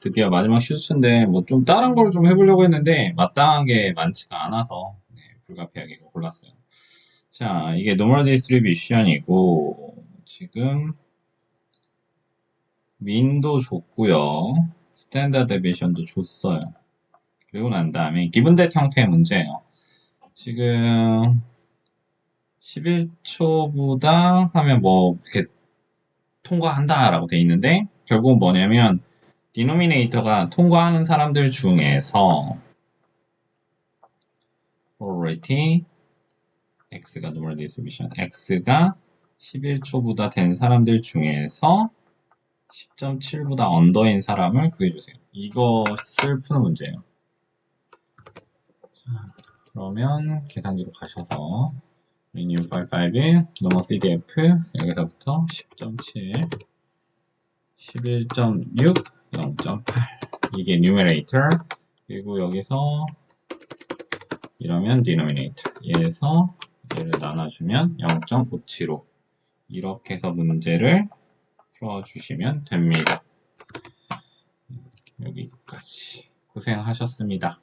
드디어 마지막 슈츠인데 뭐 좀 다른 걸 좀 해보려고 했는데 마땅한 게 많지가 않아서 네, 불가피하게 이거 골랐어요. 자, 이게 노멀 디스트리뷰션이고 지금 민도 줬고요. 스탠다드 데비션도 줬어요. 그리고 난 다음에 기분댓 형태의 문제예요. 지금 11초보다 하면 뭐 이렇게 통과한다라고 돼 있는데 결국은 뭐냐면 디노미네이터가 통과하는 사람들 중에서 probability x가 normal distribution x가 11초보다 된 사람들 중에서 10.7보다 언더인 사람을 구해주세요. 이것을 푸는 문제예요. 자, 그러면 계산기로 가셔서 메뉴 551 넘어 CDF 여기서부터 10.7 11.6 0.8 이게 numerator 그리고 여기서 이러면 denominator 얘에서 얘를 나눠주면 0.575 이렇게 해서 문제를 풀어주시면 됩니다. 여기까지 고생하셨습니다.